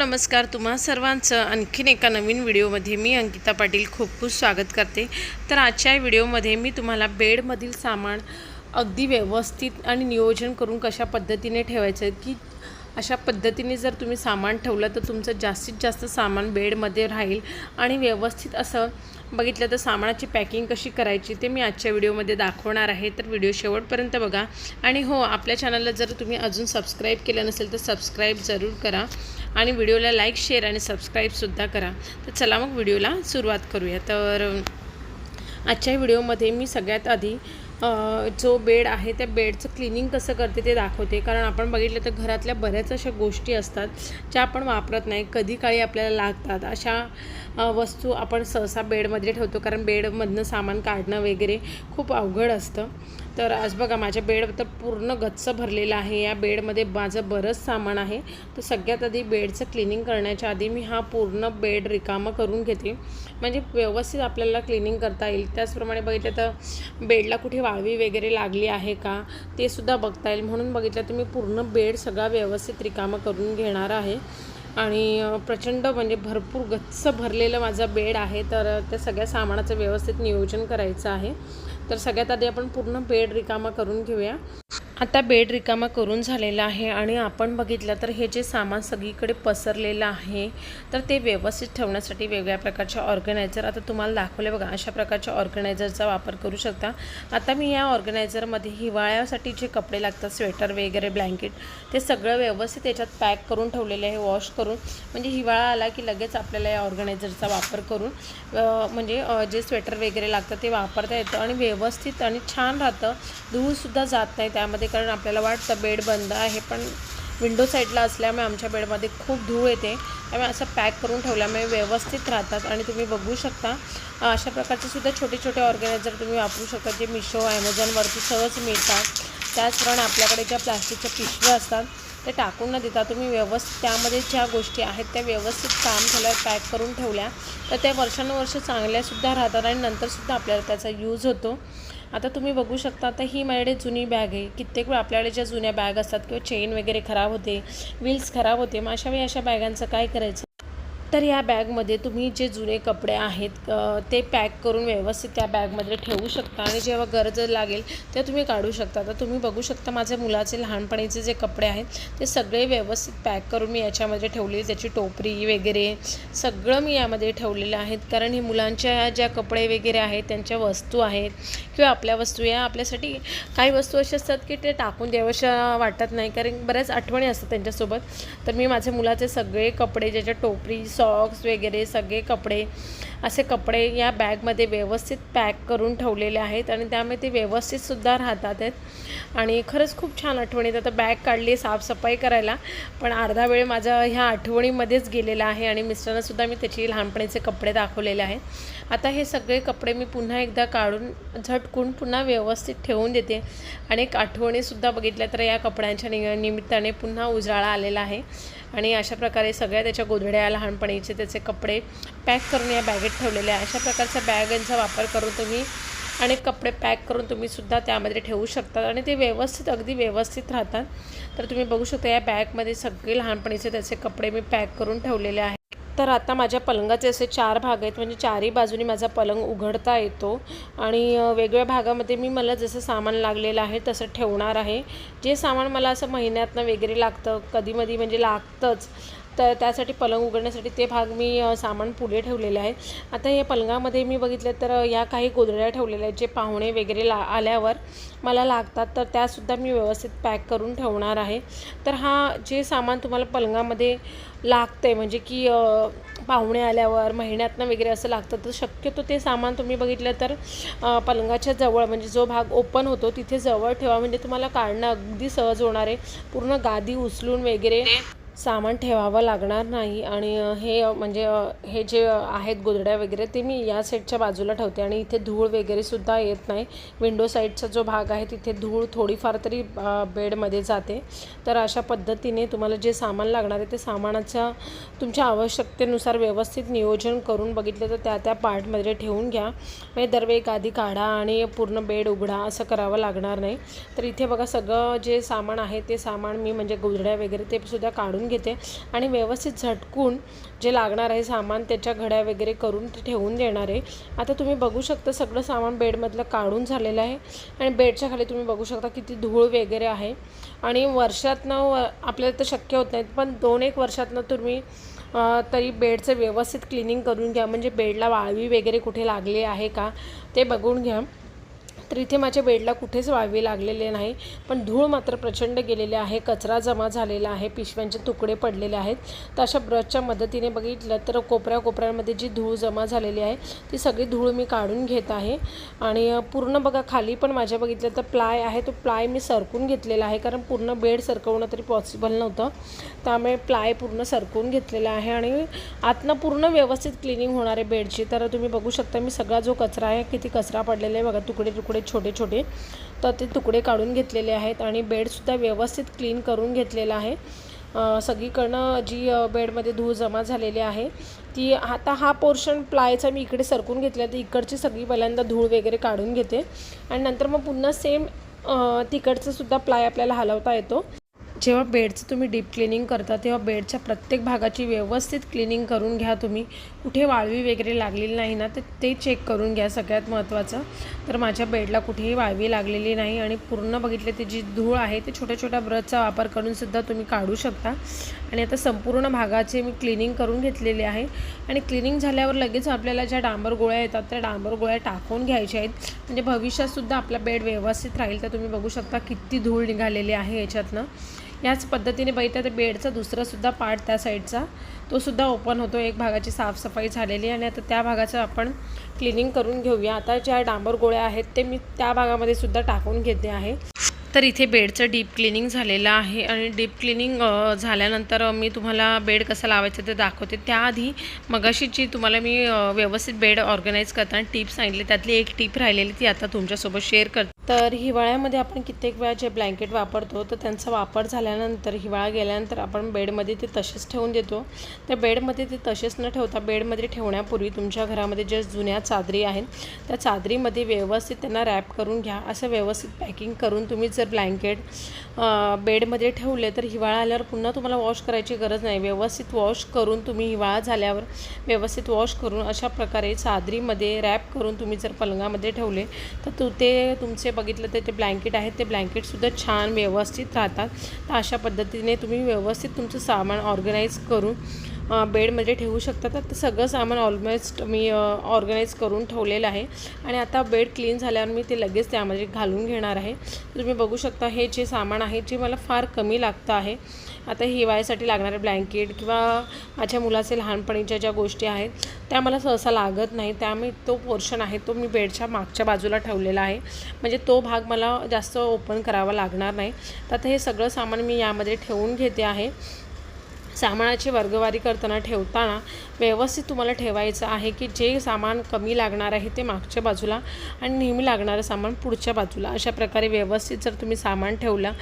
नमस्कार तुम्हा सर्वांचं आणखीन एका नवीन व्हिडिओमध्ये मी अंकिता पाटील खूप खूप स्वागत करते. तर आजच्या व्हिडिओमध्ये मी तुम्हाला बेडमधील सामान अगदी व्यवस्थित आणि नियोजन करून कशा पद्धतीने ठेवायचं की अशा पद्धतीने जर तुम्ही सामान ठेवलं तर तुमचं जास्तीत जास्त सामान बेडमध्ये राहील आणि व्यवस्थित असं बघितलं तर सामानाची पॅकिंग कशी करायची ते मी आजच्या व्हिडिओमध्ये दाखवणार आहे. तर व्हिडिओ शेवटपर्यंत बघा. आणि हो आपल्या चॅनलला जर तुम्ही अजून सबस्क्राईब केलं नसेल तर सबस्क्राईब जरूर करा. आणि व्हिडिओला लाईक शेअर आणि सबस्क्राईबसुद्धा करा. तर चला मग व्हिडिओला सुरुवात करूया. तर आजच्या व्हिडिओमध्ये मी सगळ्यात आधी जो बेड आहे त्या बेडचं क्लिनिंग कसं करते ते दाखवते. कारण आपण बघितलं तर घरातल्या बऱ्याच अशा गोष्टी असतात ज्या आपण वापरत नाही. कधी काळी आपल्याला लागतात अशा वस्तू आपण सहसा बेडमध्ये ठेवतो. कारण बेडमधनं सामान काढणं वगैरे खूप अवघड असतं. तर आज बघा माझ्या बेड तर पूर्ण गच्च भरलेलं आहे. या बेडमध्ये माझं बरंच सामान आहे. तर सगळ्यात आधी बेडचं क्लिनिंग करण्याच्या आधी मी हा पूर्ण बेड रिकामं करून घेते. म्हणजे व्यवस्थित आपल्याला क्लिनिंग करता येईल. त्याचप्रमाणे बघितलं तर बेडला कुठे वाळवी वगैरे लागली आहे का ते सुद्धा बघता येईल. म्हणून बघितलं तर मी पूर्ण बेड सगळा व्यवस्थित रिकामं करून घेणार आहे. आणि प्रचंड म्हणजे भरपूर गच्च भरलेलं माझा बेड आहे तर त्या सगळ्या सामानाचं व्यवस्थित नियोजन करायचं आहे. तर सगळ्यात आधी आपण पूर्ण बेड रिकामा करून घेऊया. आता बेड रिकामा करून झालेला आहे आणि आपण बघितलं तर हे जे सामान सगळीकडे पसरलेलं आहे तर ते व्यवस्थित ठेवण्यासाठी वेगळ्या प्रकारच्या ऑर्गनायझर आता तुम्हाला दाखवले बघा अशा प्रकारच्या ऑर्गनायझरचा वापर करू शकता. आता मी या ऑर्गनायझरमध्ये हिवाळ्यासाठी जे कपडे लागतात स्वेटर वगैरे ब्लँकेट ते सगळं व्यवस्थित याच्यात पॅक करून ठेवलेले आहे वॉश करून. म्हणजे हिवाळा आला की लगेच आपल्याला या ऑर्गनायझरचा वापर करून म्हणजे जे स्वेटर वगैरे लागतं ते वापरता येतं आणि व्यवस्थित आणि छान राहतं. धूळसुद्धा जात नाही त्यामध्ये कारण आपल्याला वाटतं बेड बंद आहे पण विंडो साईडला असल्यामुळे आमच्या बेडमध्ये खूप धूळ येते. त्यामुळे असं पॅक करून ठेवल्यामुळे व्यवस्थित राहतात आणि तुम्ही बघू शकता. अशा प्रकारचे सुद्धा छोटे छोटे ऑर्गनायझर तुम्ही वापरू शकता जे मिशो ॲमेझॉनवरती सहज मिळतात. त्याचप्रमाणे आपल्याकडे ज्या प्लास्टिकच्या पिशव्या असतात ते टाकून न देता तुम्ही व्यवस्थित त्यामध्ये ज्या गोष्टी आहेत त्या व्यवस्थित काम झाल्या पॅक करून ठेवल्या तर त्या वर्षानुवर्ष चांगल्यासुद्धा राहतात आणि नंतरसुद्धा आपल्याला त्याचा यूज होतो. आता तुम्ही बघू शकता आता ही माझ्याकडे जुनी बॅग आहे. कित्येक वेळ आपल्याकडे ज्या जुन्या बॅग असतात किंवा चेन वगैरे खराब होते व्हील्स खराब होते मग अशा वेळी अशा बॅगांचं काय करायचं? तर या बॅगमध्ये तुम्ही जे जुने कपडे आहेत ते पॅक करून व्यवस्थित त्या बॅगमध्ये ठेवू शकता आणि जेव्हा गरज लागेल तेव्हा तुम्ही काढू शकता. तर तुम्ही बघू शकता माझ्या मुलाचे लहानपणीचे जे कपडे आहेत ते सगळे व्यवस्थित पॅक करून मी याच्यामध्ये ठेवले त्याची टोपरी वगैरे सगळं मी यामध्ये ठेवलेलं आहेत कारण हे मुलांच्या ज्या कपडे वगैरे आहेत त्यांच्या वस्तू आहेत किंवा आपल्या वस्तू या आपल्यासाठी काही वस्तू अशा असतात की ते टाकून द्यावशा वाटत नाही. कारण बऱ्याच आठवणी असतात त्यांच्यासोबत. तर मी माझ्या मुलाचे सगळे कपडे ज्याच्या टोपरी सॉक्स वगैरे सगळे कपडे असे कपडे या बॅगमध्ये व्यवस्थित पॅक करून ठेवलेले आहेत आणि त्यामुळे ते व्यवस्थितसुद्धा राहतात आहेत. आणि खरंच खूप छान आठवणी आहेत आता बॅग काढली साफसफाई करायला पण अर्धा वेळ माझा ह्या आठवणीमध्येच गेलेला आहे आणि मिस्टरांनासुद्धा मी त्याची लहानपणीचे कपडे दाखवलेले आहेत. आता हे सगळे कपडे मी पुन्हा एकदा काढून झटकून पुन्हा व्यवस्थित ठेवून देते. आणि एक आठवणीसुद्धा बघितल्या तर या कपड्यांच्या नि निमित्ताने पुन्हा उजाळा आलेला आहे. आणि अशा प्रकारे सगळ्या त्याच्या गोधड्या लहानपणीचे त्याचे कपडे पॅक करून या बॅगेत ठेवलेले आहे. अशा प्रकारच्या बॅगांचा वापर करून तुम्ही अनेक कपडे पॅक करून तुम्ही सुद्धा त्यामध्ये ठेवू शकता आणि ते व्यवस्थित अगदी व्यवस्थित राहतात. तर तुम्ही बघू शकता या बॅगमध्ये सगळे लहानपणीचे त्याचे कपडे मी पॅक करून ठेवलेले आहेत. तर आता माझ्या पलंगाचे असे चार भाग आहेत म्हणजे चारही बाजूनी माझा पलंग उघडता येतो आणि वेगवेगळ्या भागामध्ये मी मला जसं सामान लागलेलं आहे तसं ठेवणार आहे. जे सामान मला असं महिन्यातनं वगैरे लागतं कधीमधी म्हणजे लागतंच तर त्यासाठी पलंग उघडण्यासाठी ते भाग मी सामान पुढे ठेवलेले आहे. आता या पलंगामध्ये मी बघितलं तर या काही गोधड्या ठेवलेल्या आहेत जे पाहुणे वगैरे ला आल्यावर मला लागतात. तर त्यासुद्धा मी व्यवस्थित पॅक करून ठेवणार आहे. तर हा जे सामान तुम्हाला पलंगामध्ये लागतं आहे म्हणजे की पाहुणे आल्यावर महिन्यातनं वगैरे असं लागतं तर शक्यतो ते सामान तुम्ही बघितलं तर पलंगाच्या जवळ म्हणजे जो भाग ओपन होतो तिथे जवळ ठेवा. म्हणजे तुम्हाला काढणं अगदी सहज होणार आहे. पूर्ण गादी उचलून वगैरे सामान ठेवावं लागणार नाही आणि हे म्हणजे हे जे आहेत गोधड्या वगैरे ते मी या साईडच्या बाजूला ठेवते आणि इथे धूळ वगैरेसुद्धा येत नाही. विंडो साईडचा जो भाग आहे तिथे धूळ थोडीफार तरी बेडमध्ये जाते. तर अशा पद्धतीने तुम्हाला जे सामान लागणार आहे ते सामानाच्या तुमच्या आवश्यकतेनुसार व्यवस्थित नियोजन करून बघितलं तर त्या त्या पार्टमध्ये ठेवून घ्या. म्हणजे दरवेळी गादी काढा आणि पूर्ण बेड उघडा असं करावं लागणार नाही. तर इथे बघा सगळं जे सामान आहे ते सामान मी म्हणजे गोधड्या वगैरे ते सुद्धा काढून घेते आणि व्यवस्थित झटकून जे लागणार आहे सामान त्याच्या घड्या वगैरे करून ते ठेवून देणार आहे. आता तुम्ही बघू शकता सगळं सामान बेडमधलं काढून झालेलं आहे आणि बेडच्या खाली तुम्ही बघू शकता किती धूळ वगैरे आहे. आणि वर्षातनं व आपल्याला तर शक्य होत नाहीत पण दोन एक वर्षातनं तुम्ही तरी बेडचं व्यवस्थित क्लिनिंग करून घ्या. म्हणजे बेडला वाळवी वगैरे कुठे लागली आहे का ते बघून घ्या. तर इथे माझ्या बेडला कुठेच वाळवी लागलेले नाही पण धूळ मात्र प्रचंड गेलेले आहे कचरा जमा झालेला आहे पिशव्यांचे तुकडे पडलेले आहेत. तर अशा ब्रशच्या मदतीने बघितलं तर कोपऱ्या कोपऱ्यांमध्ये जी धूळ जमा झालेली आहे ती सगळी धूळ मी काढून घेत आहे. आणि पूर्ण बघा खाली पण माझ्या बघितलं तर प्लाय आहे तो प्लाय मी सरकून घेतलेला आहे कारण पूर्ण बेड सरकवणं तरी पॉसिबल नव्हतं. त्यामुळे प्लाय पूर्ण सरकून घेतलेला आहे आणि आतनं पूर्ण व्यवस्थित क्लिनिंग होणार आहे बेडची. तर तुम्ही बघू शकता मी सगळा जो कचरा आहे किती कचरा पडलेला आहे बघा तुकडे तुकडे छोटे छोटे तर ते तुकडे काढून घेतलेले आहेत आणि बेडसुद्धा व्यवस्थित क्लीन करून घेतलेला आहे. सगळीकडनं जी बेडमध्ये धूळ जमा झालेली आहे ती आता हा पोर्शन प्लायचा मी इकडे सरकून घेतला तर इकडची सगळी पहिल्यांदा धूळ वगैरे काढून घेते. आणि नंतर मग पुन्हा सेम तिकडचंसुद्धा प्लाय आपल्याला हलवता येतो. जेव्हा बेडचं तुम्ही डीप क्लिनिंग करता तेव्हा बेडच्या प्रत्येक भागाची व्यवस्थित क्लिनिंग करून घ्या तुम्ही. कुठे वाळवी वगैरे लागलेली नाही ना तर ते चेक करून घ्या सगळ्यात महत्त्वाचं. तर माझ्या बेडला कुठेही वाळवी लागलेली नाही आणि पूर्ण बघितले ते जी धूळ आहे ते छोट्या छोट्या ब्रशचा वापर करूनसुद्धा तुम्ही काढू शकता. आणि आता संपूर्ण भागाचे मी क्लिनिंग करून घेतलेले आहे. आणि क्लिनिंग झाल्यावर लगेच आपल्याला ज्या डांबर गोळ्या येतात त्या डांबर गोळ्या टाकून घ्यायच्या आहेत. म्हणजे भविष्यातसुद्धा आपला बेड व्यवस्थित राहील तर तुम्ही बघू शकता किती धूळ निघालेली आहे याच्यातनं. याच पद्धतीने बघितलं तर बेडचा दुसरासुद्धा पार्ट त्या साईडचा. तो सुद्धा ओपन होतो एक भागाची साफसफाई झालेली आणि आता त्या भागाचं आपण क्लिनिंग करून घेऊया. आता ज्या डांबर गोळ्या आहेत ते मी त्या भागामध्ये सुद्धा टाकून घेते आहे. तर इथे बेडचं डीप क्लिनिंग झालेलं आहे आणि डीप क्लिनिंग झाल्यानंतर मी तुम्हाला बेड कसा लावायचं ते दाखवते. त्याआधी मगाशी जी तुम्हाला मी व्यवस्थित बेड ऑर्गनाईज करताना टीप सांगितली त्यातली एक टीप राहिलेली ती आता तुमच्यासोबत शेअर करते. तर हिवाळ्यामध्ये आपण कित्येक वेळा जे ब्लँकेट वापरतो तर त्यांचा वापर झाल्यानंतर हिवाळा गेल्यानंतर आपण बेडमध्ये ते तसेच ठेवून देतो. त्या बेडमध्ये ते तसेच न ठेवता बेडमध्ये ठेवण्यापूर्वी तुमच्या घरामध्ये ज्या जुन्या चादरी आहेत त्या चादरीमध्ये व्यवस्थित त्यांना रॅप करून घ्या. असं व्यवस्थित पॅकिंग करून तुम्ही जर ब्लँकेट बेडमध्ये ठेवले तर हिवाळा आल्यावर पुन्हा तुम्हाला वॉश करायची गरज नाही. व्यवस्थित वॉश करून तुम्ही हिवाळा झाल्यावर व्यवस्थित वॉश करून अशा प्रकारे चादरीमध्ये रॅप करून तुम्ही जर पलंगामध्ये ठेवले तर तू ते तुमचे बघितलं तर ते ब्लँकेट आहेत. ते ब्लँकेटसुद्धा छान व्यवस्थित राहतात. तर अशा पद्धतीने तुम्ही व्यवस्थित तुमचं सामान ऑर्गनाईज करून बेडमध्ये ठेवू शकता. तर ते सगळं सामान ऑलमोस्ट मी ऑर्गनाईज करून ठेवलेलं आहे. आणि आता बेड क्लीन झाल्यावर मी ते लगेच त्यामध्ये घालून घेणार आहे. तुम्ही बघू शकता हे जे सामान आहे जे मला फार कमी लागतं आहे आता हिवाळ्यासाठी लागणारे ब्लँकेट किंवा माझ्या मुलाचे लहानपणीच्या ज्या गोष्टी आहेत त्या मला सहसा लागत नाही. त्यामुळे तो पोर्शन आहे तो मी बेडच्या मागच्या बाजूला ठेवलेला आहे. म्हणजे तो भाग मला जास्त ओपन करावा लागणार नाही. तर हे सगळं सामान मी यामध्ये ठेवून घेते आहे. सामानाची वर्गवारी करताना ठेवताना व्यवस्थित तुम्हाला ठेवायचं आहे की जे सामान कमी लागणार आहे ते मागच्या बाजूला आणि नेहमी लागणारं सामान पुढच्या बाजूला. अशा प्रकारे व्यवस्थित जर तुम्ही सामान ठेवलं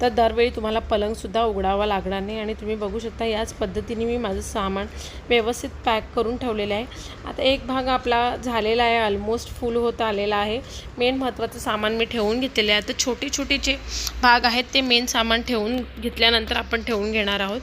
तर दरवेळी तुम्हाला पलंगसुद्धा उघडावा लागणार नाही आणि तुम्ही बघू शकता याच पद्धतीने मी माझं सामान व्यवस्थित पॅक करून ठेवलेलं आहे. आता एक भाग आपला झालेला आहे ऑलमोस्ट फुल होत आलेला आहे. मेन महत्त्वाचं सामान मी ठेवून घेतलेले आहे. तर छोटे छोटे जे भाग आहेत ते मेन सामान ठेवून घेतल्यानंतर आपण ठेवून घेणार आहोत.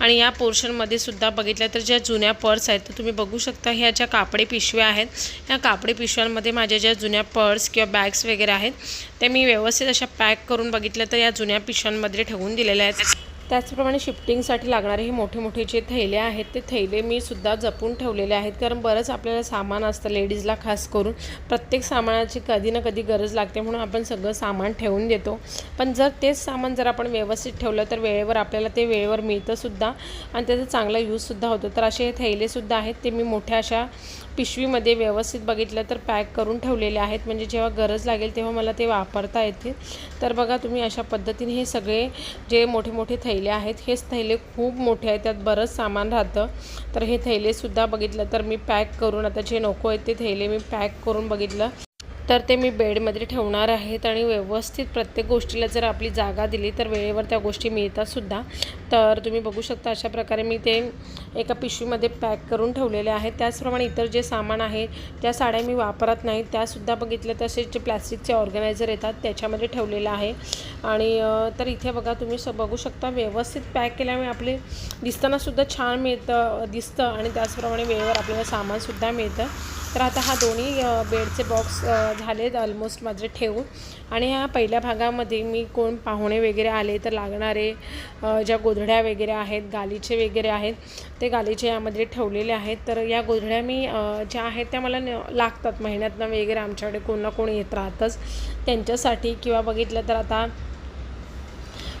आणि या पोर्शनमध्ये सुद्धा बघितलं तर ज्या जुन्या पर्स आहेत तर तुम्ही बघू शकता ह्या ज्या कापडी पिशव्या आहेत या कापडी पिशव्यांमध्ये माझ्या ज्या जुन्या पर्स किंवा बॅग्स वगैरे आहेत ते मी व्यवस्थित अशा पॅक करून बघितलं तर या जुन्या पिशव्यांमध्ये ठेवून दिलेल्या आहेत. त्याचप्रमाणे शिफ्टिंगसाठी लागणारे हे मोठे मोठे जे थैले आहेत ते थैले मी सुद्धा जपून ठेवलेले आहेत. कारण बरंच आपल्याला सामान असतं लेडीजला खास करून. प्रत्येक सामानाची कधी ना कधी गरज लागते म्हणून आपण सगळं सामान ठेवून देतो. पण जर तेच सामान जर आपण व्यवस्थित ठेवलं तर वेळेवर आपल्याला ते वेळेवर मिळतंसुद्धा आणि त्याचा चांगला यूजसुद्धा होतो. तर असे हे थैलेसुद्धा आहेत ते मी मोठ्या अशा पिशवीमध्ये व्यवस्थित बघितलं तर पॅक करून ठेवलेले आहेत. म्हणजे जेव्हा गरज लागेल तेव्हा मला ते वापरता येतील. तर बघा तुम्ही अशा पद्धतीने हे सगळे जे मोठे मोठे थैले आहेत हेच थैले खूप मोठे आहेत. त्यात बरंच सामान राहतं. तर हे थैलेसुद्धा बघितलं तर मी पॅक करून आता जे नको आहेत ते थैले मी पॅक करून बघितलं. तर ते मी बेडमध्ये ठेवणार आहेत आणि व्यवस्थित प्रत्येक गोष्टीला जर आपली जागा दिली तर वेळेवर त्या गोष्टी मिळतातसुद्धा तर तुम्ही बघू शकता अशा प्रकारे मी ते एका पिशवीमध्ये पॅक करून ठेवलेले आहेत. त्याचप्रमाणे इतर जे सामान आहे त्या साड्या मी वापरत नाही. त्यासुद्धा बघितलं तसेच जे प्लॅस्टिकचे ऑर्गनायझर येतात त्याच्यामध्ये ठेवलेलं आहे. आणि तर इथे बघा तुम्ही स बघू शकता व्यवस्थित पॅक केल्यामुळे आपले दिसतानासुद्धा छान मिळतं दिसतं आणि त्याचप्रमाणे वेळेवर आपल्याला सामानसुद्धा मिळतं. तर आता हा दोन्ही बेडचे बॉक्स झालेत ऑलमोस्ट माझे ठेवून. आणि ह्या पहिल्या भागामध्ये मी कोण पाहुणे वगैरे आले तर लागणारे ज्या गोधड्या वगैरे आहेत गालीचे वगैरे आहेत ते गालीचे यामध्ये ठेवलेले आहेत. तर या गोधड्या मी ज्या आहेत त्या मला न लागतात महिन्यातनं वगैरे आमच्याकडे कोण ना कोण येत राहतंच. त्यांच्यासाठी किंवा बघितलं तर आता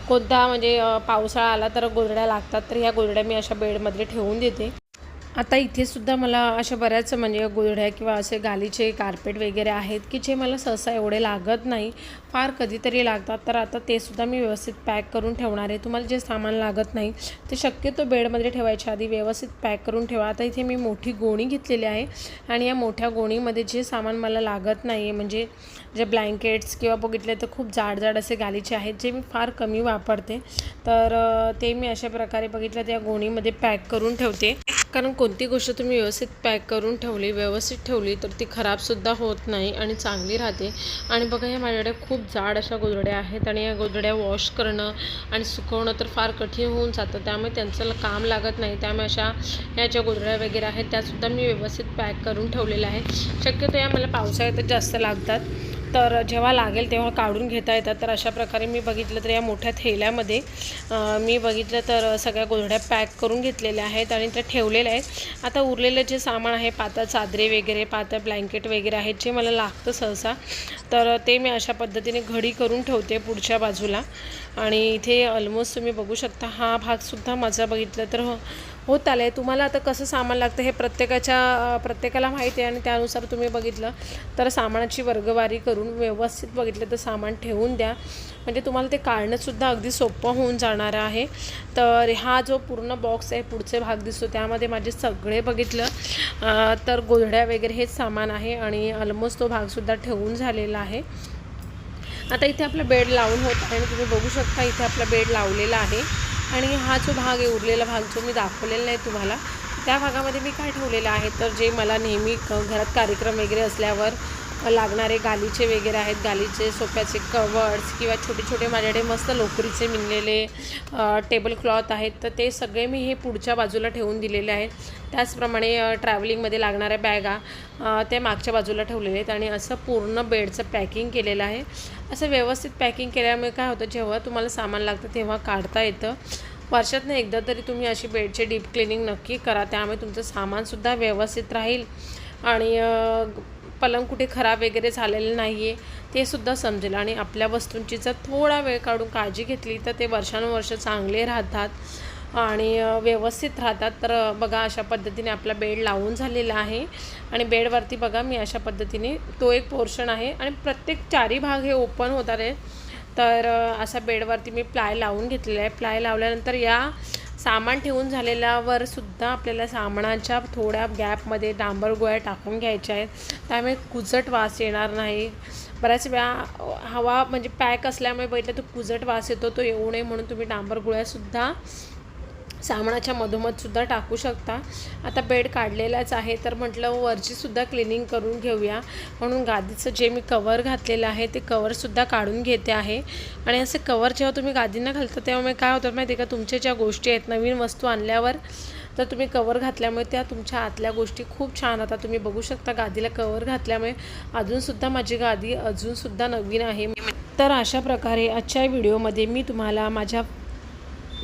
कोणता म्हणजे पावसाळा आला तर गोधड्या लागतात. तर ह्या गोधड्या मी अशा बेडमध्ये ठेवून देते. आता इथे सुद्धा मला अशा बऱ्याच म्हणजे गोधड्या किंवा असे गालीचे कार्पेट वगैरे आहेत की जे मला सहसा एवढे लागत नाही. फार कधीतरी लागतात. तर आता ते सुद्धा मी व्यवस्थित पॅक करून ठेवणार आहे. तुम्हाला जे सामान लागत नाही ते शक्यतो बेडमध्ये ठेवायच्या आधी व्यवस्थित पॅक करून ठेवा. आता इथे मी मोठी गोणी घेतलेली आहे आणि या मोठ्या गोणीमध्ये जे सामान मला लागत नाही आहे म्हणजे जे ब्लँकेट्स किंवा बघितले तर खूप जाड जाड असे गालीचे आहेत जे मी फार कमी वापरते. तर ते मी अशा प्रकारे बघितलं त्या गोणीमध्ये पॅक करून ठेवते. कारण कोणती गोष्ट तुम्ही व्यवस्थित पॅक करून ठेवली व्यवस्थित ठेवली तर ती खराबसुद्धा होत नाही आणि चांगली राहते. आणि बघा या माझ्याकडे खूप जाड अशा गोधड्या आहेत आणि या गोधड्या वॉश करणं आणि सुकवणं तर फार कठीण होऊन जातं. त्यामुळे त्यांचं काम लागत नाही. त्यामुळे अशा ह्या ज्या गोधड्या वगैरे आहेत त्यासुद्धा मी व्यवस्थित पॅक करून ठेवलेल्या आहेत. शक्यतो या मला पावसाळ्यात जास्त लागतात. तर जेव्हा लागेल तेव्हा काढून घेता येतात. तर अशा प्रकारे मी बघितलं तर या मोठ्या थैल्यामध्ये मी बघितलं तर सगळ्या गोधड्या पॅक करून घेतलेल्या आहेत आणि त्या ठेवलेल्या आहेत. आता उरलेलं जे सामान आहे पातळ चादरे वगैरे पातळ ब्लँकेट वगैरे आहेत जे मला लागतं सहसा तर ते मी अशा पद्धतीने घडी करून ठेवते पुढच्या बाजूला. आणि इथे ऑलमोस्ट तुम्ही बघू शकता हा भागसुद्धा माझा बघितलं तर होत आलं आहे तुम्हाला आता कसं सामान लागतं हे प्रत्येकाच्या प्रत्येकाला माहिती आहे आणि त्यानुसार तुम्ही बघितलं तर सामानाची वर्गवारी करून व्यवस्थित बघितलं तर सामान ठेवून द्या. म्हणजे तुम्हाला ते काढणंसुद्धा अगदी सोपं होऊन जाणार आहे. तर हा जो पूर्ण बॉक्स आहे पुढचे भाग दिसतो. त्यामध्ये माझे सगळे बघितलं. तर गोधड्या वगैरे हेच सामान आहे आणि ऑलमोस्ट तो भागसुद्धा ठेवून झालेला आहे. आता इथे आपला बेड लावून होत आहे आणि तुम्ही बघू शकता इथे आपला बेड लावलेला आहे. आणि हा जो भाग आहे उरलेला भाग जो मी दाखवलेला नाही तुम्हाला त्या भागामध्ये मी काय ठेवलेलं आहे? तर जे मला नेहमी घरात कार्यक्रम वगैरे असल्यावर लागणारे गालीचे वगैरे आहेत. गालीचे सोफ्याचे कवर्ड्स किंवा छोटे छोटे माझ्याकडे मस्त लोकरीचे मिनलेले टेबल क्लॉथ आहेत. तर ते सगळे मी हे पुढच्या बाजूला ठेवून दिलेले आहेत. त्याचप्रमाणे ट्रॅव्हलिंगमध्ये लागणाऱ्या बॅगा ते त्या मागच्या बाजूला ठेवलेल्या आहेत आणि असं पूर्ण बेडचं पॅकिंग केलेलं आहे. असं व्यवस्थित पॅकिंग केल्यामुळे काय होतं जेव्हा तुम्हाला सामान लागतं तेव्हा काढता येतं. वर्षातनं एकदा तरी तुम्ही अशी बेडचे डीप क्लिनिंग नक्की करा. त्यामुळे तुमचं सामानसुद्धा व्यवस्थित राहील. आणि पलंग कुठे खराब वगैरे झालेलं नाही आहे ते सुद्धा समजेल. आणि आपल्या वस्तूंची जर थोडा वेळ काढून काळजी घेतली तर ते वर्षानुवर्ष चांगले राहतात आणि व्यवस्थित राहतात. तर बघा अशा पद्धतीने आपला बेड लावून झालेला आहे. आणि बेडवरती बघा मी अशा पद्धतीने तो एक पोर्शन आहे. आणि प्रत्येक चारी भाग हे ओपन होतात आहे. तर असा बेडवरती मी प्लाय लावून घेतलेला आहे. प्लाय लावल्यानंतर या सामान ठेवून झालेल्यावर सुद्धा आपल्याला सामानाच्या थोड्या गॅपमध्ये डांबर गोळ्या टाकून घ्यायच्या आहेत. त्यामुळे कुजट वास येणार नाही. बऱ्याच वेळा हवा म्हणजे पॅक असल्यामुळे बघितलं तर कुजट वास येतो तो येऊ नये म्हणून तुम्ही डांबर गोळ्यासुद्धा सामानाच्या मधोमधसुद्धा टाकू शकता. आता बेड काढलेलाच आहे तर म्हटलं वरचीसुद्धा क्लिनिंग करून घेऊया. म्हणून गादीचं जे मी कवर घातलेलं आहे ते कवरसुद्धा काढून घेते आहे. आणि असे कवर जेव्हा तुम्ही गादींना घालता तेव्हा काय होतं माहिती आहे का तुमच्या ज्या गोष्टी आहेत नवीन वस्तू आणल्यावर तर तुम्ही कवर घातल्यामुळे त्या तुमच्या आतल्या गोष्टी खूप छान आता तुम्ही बघू शकता गादीला कवर घातल्यामुळे. अजूनसुद्धा माझी गादी अजूनसुद्धा नवीन आहे. तर अशा प्रकारे आजच्या व्हिडिओमध्ये मी तुम्हाला माझ्या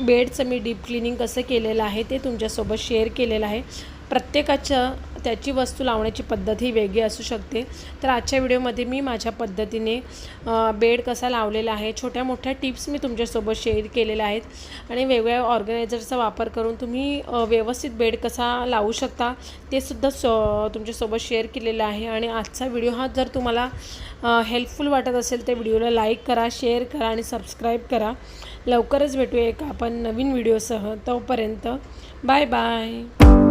बेडचं मी डीप क्लिनिंग कसं केलेलं आहे ते तुमच्यासोबत शेअर केलेलं आहे. प्रत्येकाच्या त्याची वस्तू लावण्याची पद्धत ही वेगळी असू शकते. तर आजच्या व्हिडिओमध्ये मी माझ्या पद्धतीने बेड कसा लावलेला आहे छोट्या मोठ्या टिप्स मी तुमच्यासोबत शेअर केलेल्या आहेत आणि वेगवेगळ्या ऑर्गनायझरचा वापर करून तुम्ही व्यवस्थित बेड कसा लावू शकता ते सुद्धा सो तुमच्यासोबत शेअर केलेलं आहे. आणि आजचा व्हिडिओ हा जर तुम्हाला हेल्पफुल वाटत असेल तर व्हिडिओला लाईक करा शेअर करा आणि सबस्क्राईब करा. लवकरच भेटूया एका आपण नवीन व्हिडिओसह. तोपर्यंत बाय बाय.